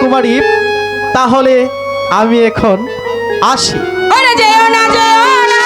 কুমারী তাহলে আমি এখন আসি। যেও না যেও না।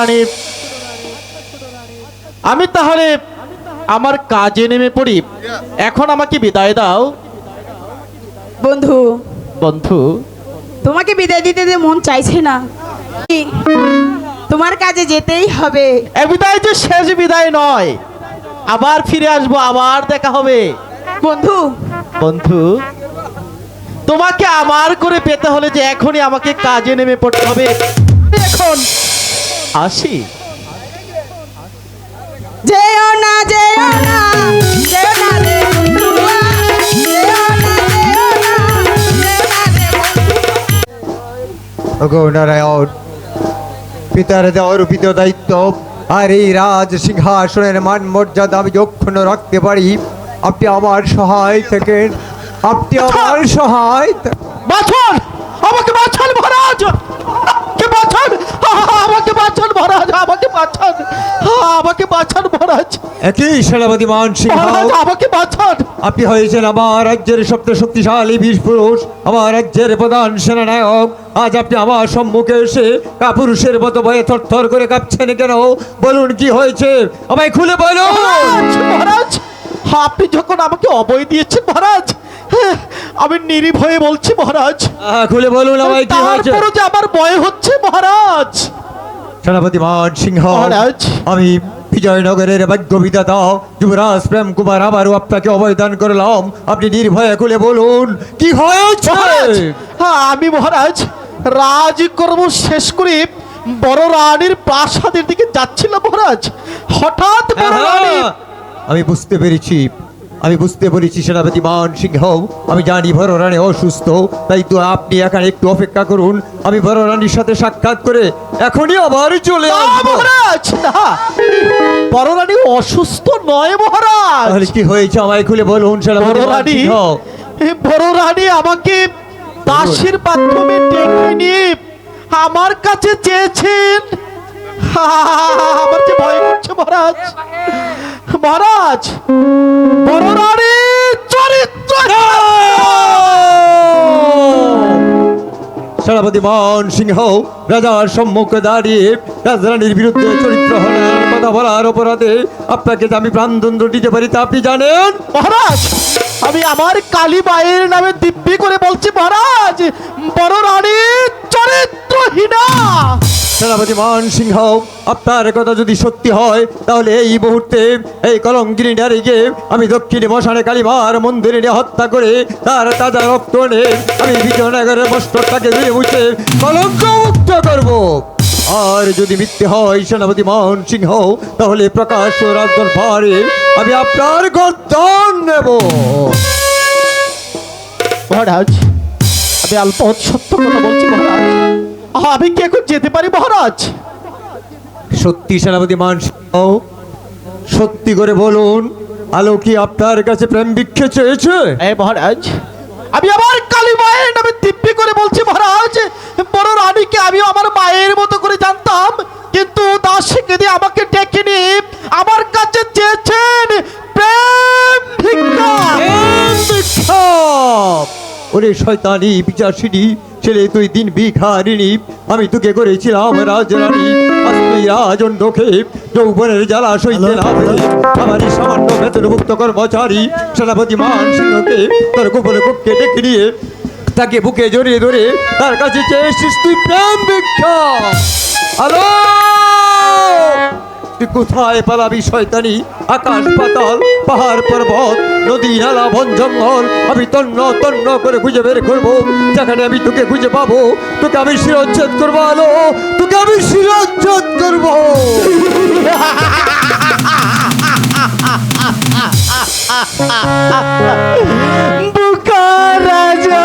রানী। আমি তাহলে আমার কাজে নেমে পড়ি। এখন আমাকে বিদায় দাও। বন্ধু। বন্ধু। তোমাকে বিদায় দিতে যে মন চাইছে না। তোমার কাজে যেতেই হবে। এ বিদায় যে শেষ বিদায় নয়। আবার ফিরে আসব আবার দেখা হবে। বন্ধু। বন্ধু। তোমাকে আমার করে পেতে হলে যে এখনই আমাকে কাজে নেমে পড়তে হবে। এখন আসি যেও না যেও না যেও পিতার দেওয়ার অর্পিত দায়িত্ব আর এই রাজ সিংহাসনের মান মর্যাদা আমি যক্ষণ রাখতে পারি আপনি আমার সহায় থেকেন আপনি আমার সহায় বাছন আমাকে বাছন মহারাজ আমাকে বাছন আমাকে বাছন মহারাজ। একই সেনাপতি মান সিংহ আমাকে বাছন। আপনি হয়েছেন আমার রাজ্যের সবচেয়ে শক্তিশালী বীর পুরুষ আমার রাজ্যের প্রধান সেনানায়ক। আজ আপনি আমার সম্মুখে এসে কাপুরুষের মতো ভয়ে থরথর করে কাঁপছেন কেন? বলুন কি হয়েছে? আমায় খুলে বলুন। মহারাজ আপনি যখন আমাকে অবয় দিয়েছেন মহারাজ হ্যাঁ, আমি নির্ভয়ে বলছি মহারাজ। খুলে বলুন আমায় কি হয়েছে? তারপরও যে আমার ভয় হচ্ছে মহারাজ। সেনাপতি মান সিংহ। আমি বিজয়নগরের ভাগ্য বিধাতা যুবরাজ প্রেম কুমার আবারও আপনাকে অবদান করলাম। আপনি নির্ভয়ে খুলে বলুন কি হয়েছে? হ্যাঁ, আমি মহারাজ রাজকর্ম শেষ করে বড় রানীর প্রাসাদের দিকে যাচ্ছিলাম মহারাজ। হঠাৎ বড় আমি বুঝতে পেরেছি। আমি বুঝতে পেরেছি সেনাপতি মান সিংহ আমি জানি বড় রানী অসুস্থ তাই তো আপনি এখানে একটু অপেক্ষা করুন। আমি বড় রানীর সাথে সাক্ষাৎ করে এখনই আবার চলে আসব। অসুস্থ নয় মহারাজ। তাহলে কি হয়েছে আমায় খুলে বলুন সেনাপতি মান রানী সিংহ এ আমাকে দাসের মাধ্যমে টেনে নিয়ে আমার কাছে চেয়েছেন। আমার যে ভয় করছে মহারাজ। মহারাজ বড় রানী চরিত্র সেনাপতি মান সিংহ রাজার সম্মুখে দাঁড়িয়ে রাজরানীর বিরুদ্ধে চরিত্র হননের কথা বলার অপরাধে আপনাকে যে আমি প্রাণদণ্ড দিতে পারি তা আপনি জানেন? মহারাজ আমি আমার কালী মায়ের নামে দিব্যি করে বলছি মহারাজ বড় রানী চরিত্রহীনা। সেনাপতি মান সিংহ আপনার কথা যদি সত্যি হয়, তাহলে এই মুহূর্তে এই কলঙ্কিনী নারীকে আমি দক্ষিণ মশানে কালীমার মন্দিরে হত্যা করে তার তাজা রক্ত আমি বিজয়নগরের মস্তকটাকে ধুয়ে মুছে কলঙ্ক মুক্ত করব। আর যদি মিথ্যে হয় সেনাপতি মান সিংহ তাহলে প্রকাশ রাজদরবারে আমি আপনার গর্দন নেব। মহারাজ, আমি অল্প সত্য কথা বলছি, মহারাজ। আমি কি এখন যেতে পারি মহারাজ? সত্যি সেনাপতি মান সিংহ সত্যি করে বলুন আলো কি আপনার কাছে প্রেম ভিক্ষে চেয়েছে? এই মহারাজ আমি আমার কালী মায়ের নামে দিব্যি করে বলছি মহারাজ বড় রানীকে আমি আমার মায়ের মতো করে জানতাম কিন্তু দাসীকে দিয়ে আমাকে ডেকে নিয়ে আমার কাছে চেয়েছেন প্রেম ভিক্ষা! ওরে শয়তানি পিচাসিনী ছেলে তুই দিন ভিখারিণী আমি তোকে করেছিলাম রাজরানী রাজন্ডকে যৌবনের জ্বালা সইতে না আমারই সামান্য বেতনভুক্ত কর্মচারী সেনাপতি মান সিংহকে তার গোপন কক্ষে ডেকে নিয়ে তাকে বুকে জড়িয়ে ধরে তার কাছে চেয়েছিস তুই প্রেম ভিক্ষা। হ্যালো! তুই কোথায় পালাবি, শয়তানি? আকাশ, পাতাল, পাহাড়, পর্বত, নদী, নালা, বন, জঙ্গল, আমি তন্ন তন্ন করে খুঁজে বের করব। যেখানে আমি তোকে খুঁজে পাবো, তোকে আমি শিরোচ্ছেদ করব, আলো, তোকে আমি শিরোচ্ছেদ করব। বুকা রাজা।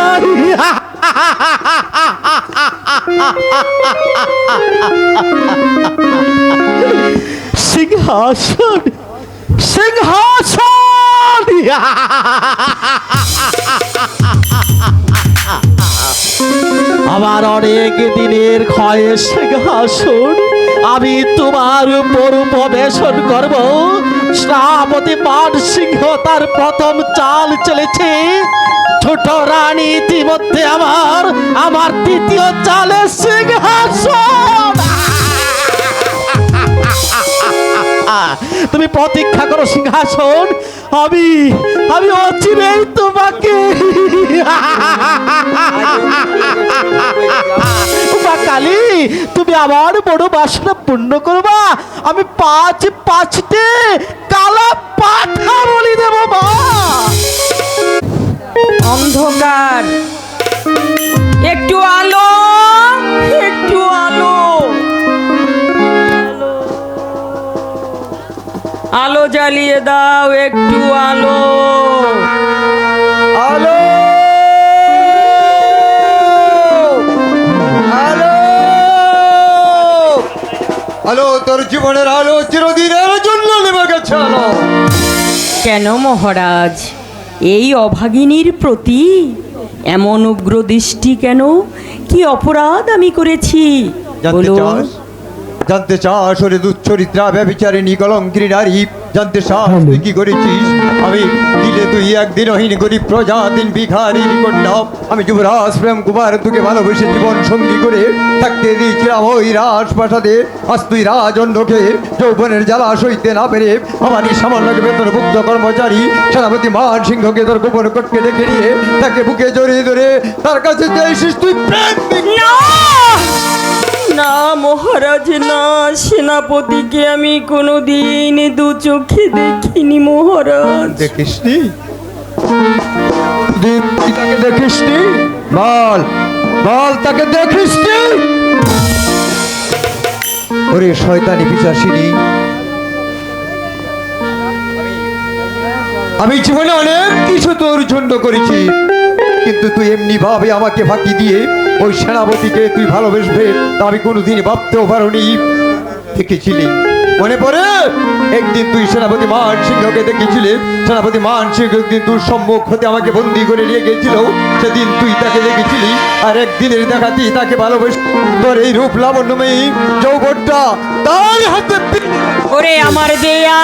সিংহাসন সিংহাসন! আমার অনেক দিনের ক্ষয়ে সিংহাসন, আমি তোমার উপর উপবেশন করব। শ্রাবতী মান সিংহ তার প্রথম চাল চলেছে। ছোট রানী ইতিমধ্যে আমার আমার দ্বিতীয় চালে সিংহাসন! তুমি প্রতীক্ষা করো, সিংহাসন। আমি আমি অচিরেই তোমাকে। কালী, তুমি আমার বড় বাসনা পূর্ণ করবা। আমি পাঁচ পাঁচটে কালা পাঠা বলি দেব, মা। অন্ধকার। একটু আলো আলো জ্বালিয়ে দাও একটু আলো। আলো। আলো। আলো তোর জীবনের আলো চিরদিনের জন্য নেমে গেছে আলো। কেন মহারাজ? এই অভাগিনীর প্রতি এমন উগ্র দৃষ্টি কেন? কি অপরাধ আমি করেছি? জানতে বলুন। চাস? জানতে চাস ওরে দুচ্চরিত্রা ব্যবিচারিণী কলঙ্কিনী নারী। জানতে চাস তুই কি করেছিস? আমি দিলে তুই একদিনহীন গরিব প্রজা দিন ভিখারির কন্যা আমি যুবরাজ প্রেম কুমার তোকে ভালোবেসে জীবন সঙ্গী করে থাকতে দিয়েছিলাম ওই রাজ প্রাসাদে আজ তুই রাজন্ডকে যৌবনের জ্বালা সইতে না পেরে আমারই সামান্য বেতনভুক্ত কর্মচারী সেনাপতি মান সিংহকে তোর গোপন কটকে ডেকে নিয়ে তাকে বুকে জড়িয়ে ধরে তার কাছে তুই প্রেম না মহারাজ, না সেনাপতিকে আমি কোনোদিন দু চোখে দেখিনি মহারাজ। দেখিসনি? দিন তাকে দেখিসনি? বল বল তাকে দেখিসনি? ওরে শয়তানি পিচাসিনী। আমি জীবনে অনেক কিছু তোর জন্য করেছি, কিন্তু তুই এমনি ভাবে আমাকে ফাঁকি দিয়ে ওই সেনাপতিকে তুই ভালোবেসবে তা আমি কোনোদিন ভাবতেও পারিনি। দেখেছিলি? মনে পড়ে? একদিন তুই সেনাপতি মান সিংহকে দেখেছিলি। সেনাপতি মান সিংহ একদিন তোর সম্মুখ হতে আমাকে বন্দি করে নিয়ে গেছিল সেদিন তুই তাকে দেখেছিলি। আর একদিনের দেখাতেই তাকে ভালোবেসে তোর এই রূপ লাবণ্যময়ী যৌবনটা তার হাতে ওরে আমার দেয়া।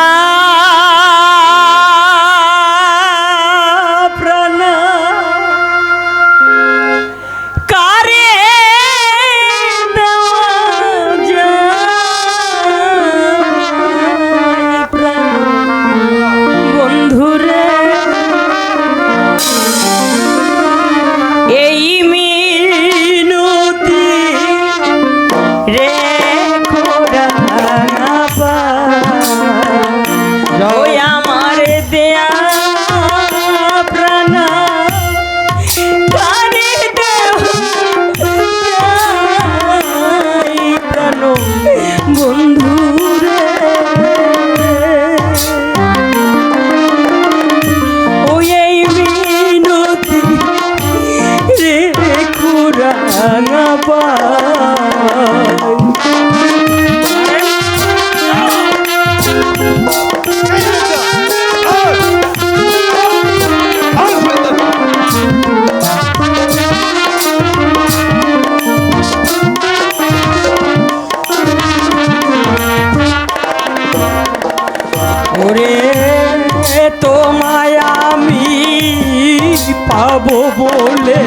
বলে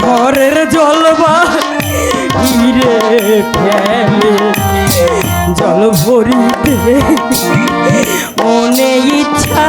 ঘরের জলবা হিরে ফেলে জল ভরিতে মনে ইচ্ছা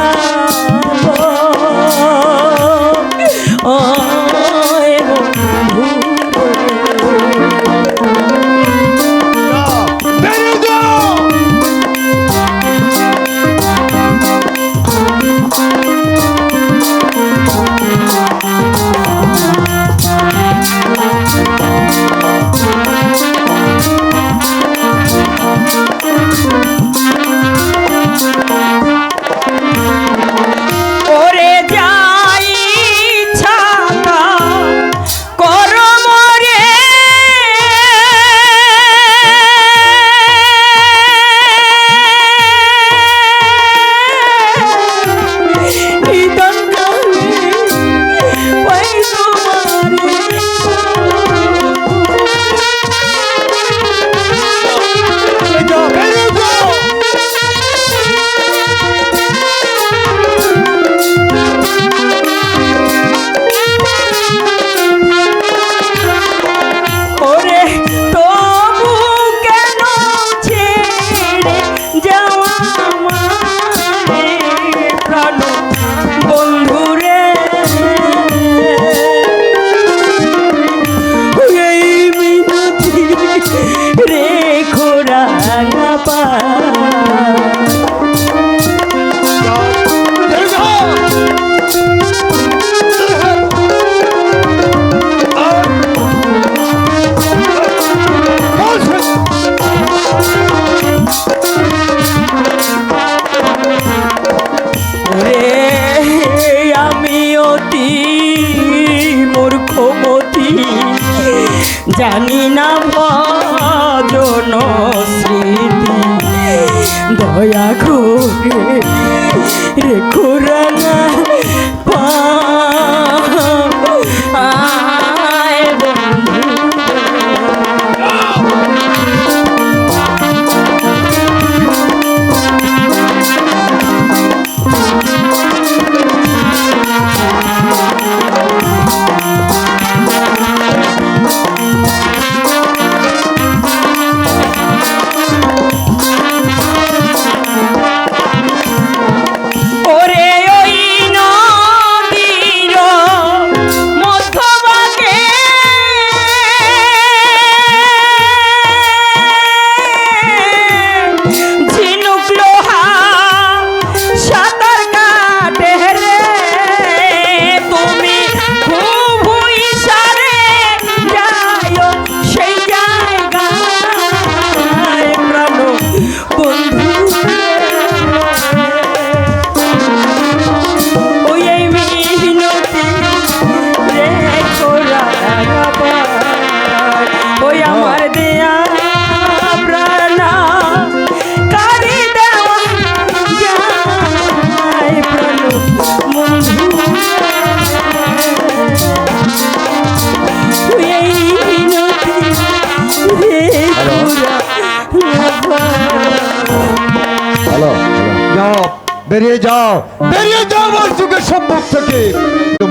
বেরিয়ে যাও বেরিয়ে যাও আমার যুগের সম্মুখ থেকে।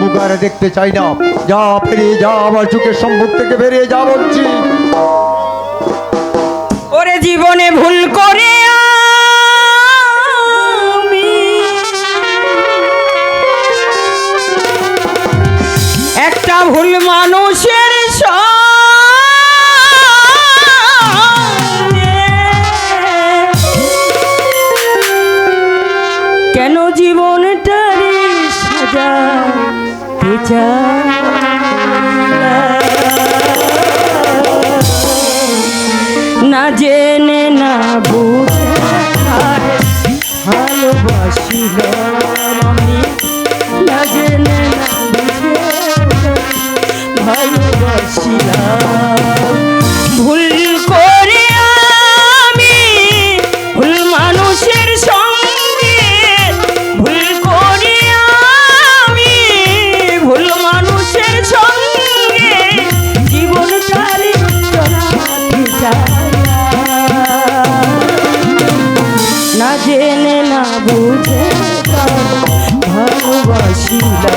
মুখারে দেখতে চাই না। যা, বেরিয়ে যাও আমার যুগের সম্মুখ থেকে, বেরিয়ে যা বলছি। ওরে জীবনে ভুল করে একটা ভুল মানুষের না। জেনে না বুঝে ভালোবাসিল জেনে না বুঝে ভালোবাসিলাম।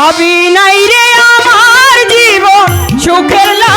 ভাবি নাই রে আমার জীবন সুখের লা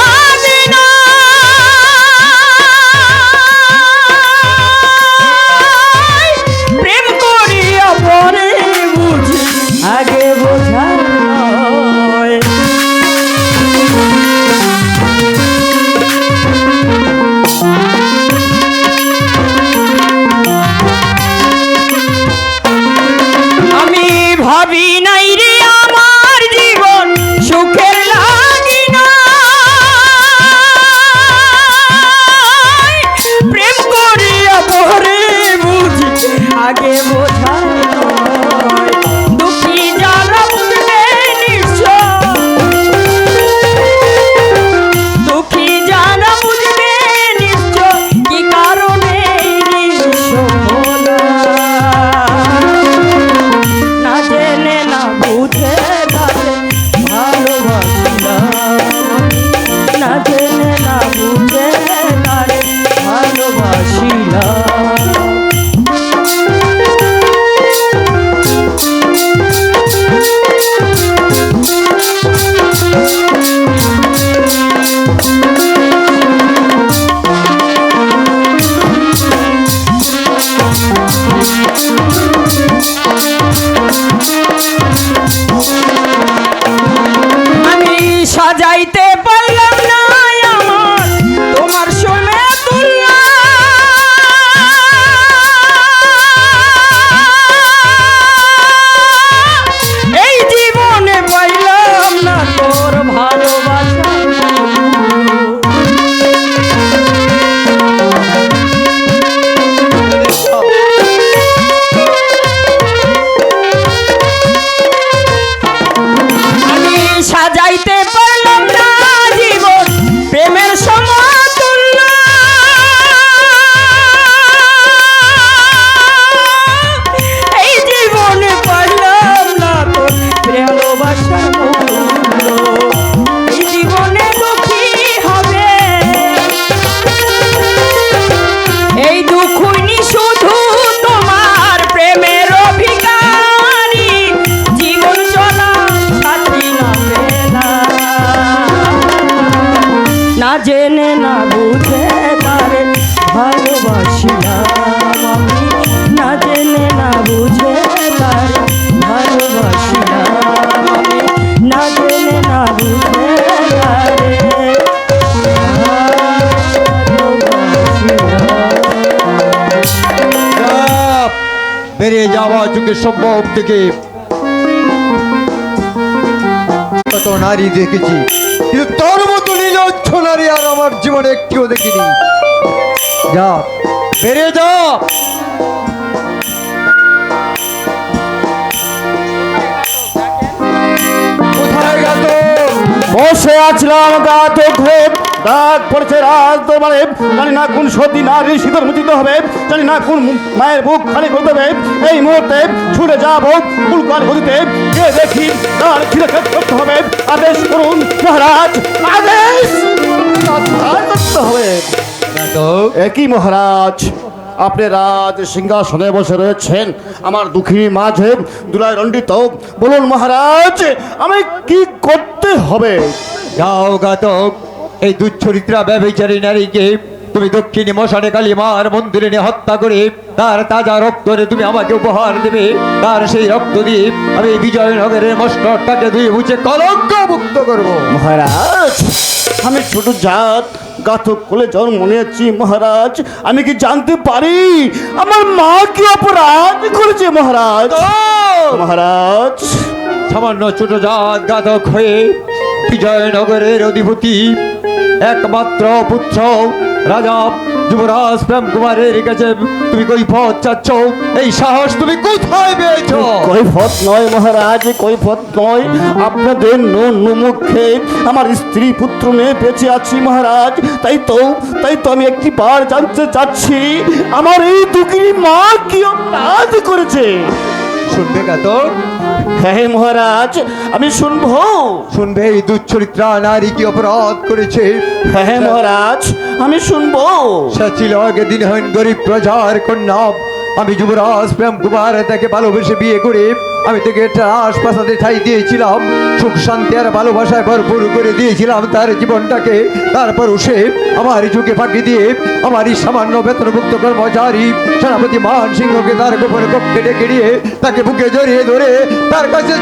যাইতে পারলাম বেরিয়ে যাওয়া যুগের সম্ভব থেকে। কত নারী দেখেছি। কিন্তু তোর মতো নির্লজ্জ নারী আর আমার জীবনে একটিও দেখিনি। যা বেরিয়ে যা। বসে আছিলাম গাত ঘরে। ডাক পড়েছে রাজ দরবারে। জানি না কোন সতী নারী শীতল মুচিত হবে। জানি না কোন মায়ের বুক খালি করতে হবে। এই মুহূর্তে ছুটে যাব ফুলকাল গতিতে গিয়ে দেখি তার খিলে করতে হবে। আদেশ করুন মহারাজ। আদেশ! করতে হবে। একই মহারাজ, আপনি রাজ সিংহাসনে বসে রয়েছেন। আমার দুঃখিনী মাঝে দুলায় রণ্ডিত। বলুন মহারাজ, আমি কি করতে হবে? যাও ঘাতক এই দুচ্চরিত্রা ব্যবচারী নারীকে তুমি দক্ষিণী মশানে কালী মার মন্দিরে নিয়ে হত্যা করে তার তাজা রক্তরে তুমি আমাকে উপহার দেবে। তার সেই রক্ত দিয়ে আমি বিজয়নগরের মস্তকটাকে দুই বুঝে কলঙ্ক মুক্ত করব। মহারাজ আমি ছোট জাত গাথক কোলে জন্ম নিয়েছি মহারাজ। আমি কি জানতে পারি? আমার মা কি অপরাধ করেছে মহারাজ? মহারাজ। সামান্য ছোট জাত ঘাতক হয়ে বিজয়নগরের অধিপতি একমাত্র পুত্র। রাজা যুবরাজ প্রেম কুমারের কাছে তুমি কই পথ চাচ্ছ? এই সাহস তুমি কোথায় পেয়েছ? কৈফত নয় মহারাজ কই কৈফত নয়। আপনাদের মুখে আমার স্ত্রী পুত্র মেয়ে বেঁচে আছি মহারাজ। তাই তো তাই তো আমি একটি বার জানতে চাচ্ছি আমার এই দুঃখিনী মা কি অপরাধ করেছে? শুনবে ঘাতক হ্যাঁ মহারাজ আমি শুনব। শুনবে এই দুচ্চরিত্রা নারী কি অপরাধ করেছে? হ্যাঁ মহারাজ আমি শুনব। সে ছিল আগে দিনহীন গরিব প্রজার কন্যা। আমি যুবরাজ প্রেম কুমার তাকে ভালোবেসে বিয়ে করে আমি তাকে একটা আশপাশাতে ঠাই দিয়েছিলাম। সুখ শান্তি আর ভালোবাসায় ভরপুর করে দিয়েছিলাম তার জীবনটাকে। তারপর সে আমার চোখে ফাঁকি দিয়ে আমার এই সামান্য বেতনভুক্ত কর্মচারী সেনাপতি মান সিংহকে তার গোপনে কক্ষে ডেকে নিয়ে তাকে বুকে জড়িয়ে ধরে তার কাছে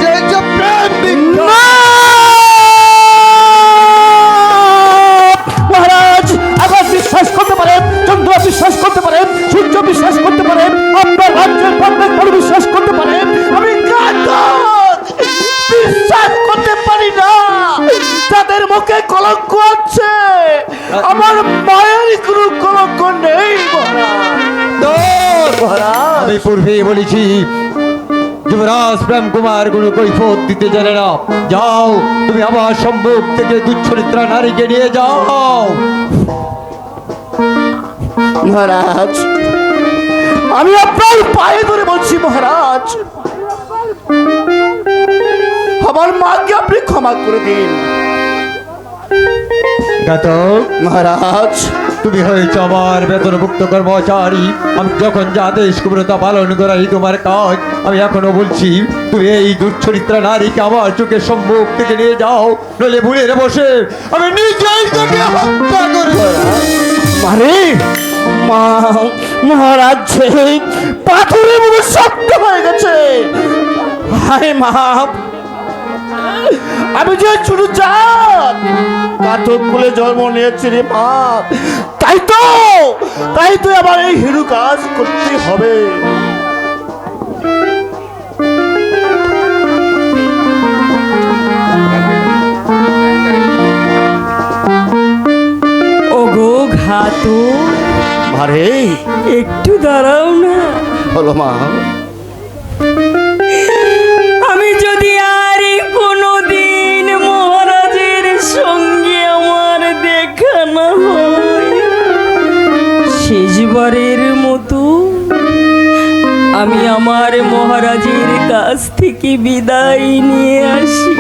বিশ্বাস করতে পারে চন্দ্র বিশ্বাস করতে পারে সূর্য বিশ্বাস করতে পারে আপনার রাজ্যের প্রত্যেক মানুষ বিশ্বাস তাদের মুখে কলঙ্ক আছে। আমার মায়ের কোনো কলঙ্ক নেই আমি পূর্বেই বলেছি যুবরাজ প্রেম কুমার কোনো কৈফত দিতে জানে না। যাও তুমি আমার সম্মুখ থেকে দুচ্চরিত্রা নারীকে নিয়ে যাও। মহারাজ আমি আপনার পায়ে ধরে বলছি মহারাজ। আমার মাকে আপনি ক্ষমা করে দিন। ঘাতক মহারাজ। তুমি হয়েছ আমার বেতনভুক্ত কর্মচারী। আমি যখন যা আদেশ করব তা পালন করাই তোমার কাজ আমি এখনও বলছি তুমি এই দুচ্চরিত্রা নারীকে আমার চোখের সম্মুখ থেকে নিয়ে যাও নলে ভুলের বসে আমি নিজেই তোকে হত্যা করব মারে মা মহারাজ যে পাথরের মতো শক্ত হয়ে গেছে। হায় মা আমি যে ছোট জাত কাঠক কুলে জন্ম নিয়েছি রে মা। তাই তো তাই তো আবার এই হিরু কাজ করতে হবে। ওগো ঘাতু মারে। একটু দাঁড়াও না। বলো মা। শেষবারের মতো আমি আমার মহারাজের কাছ থেকে বিদায় নিয়ে আসি।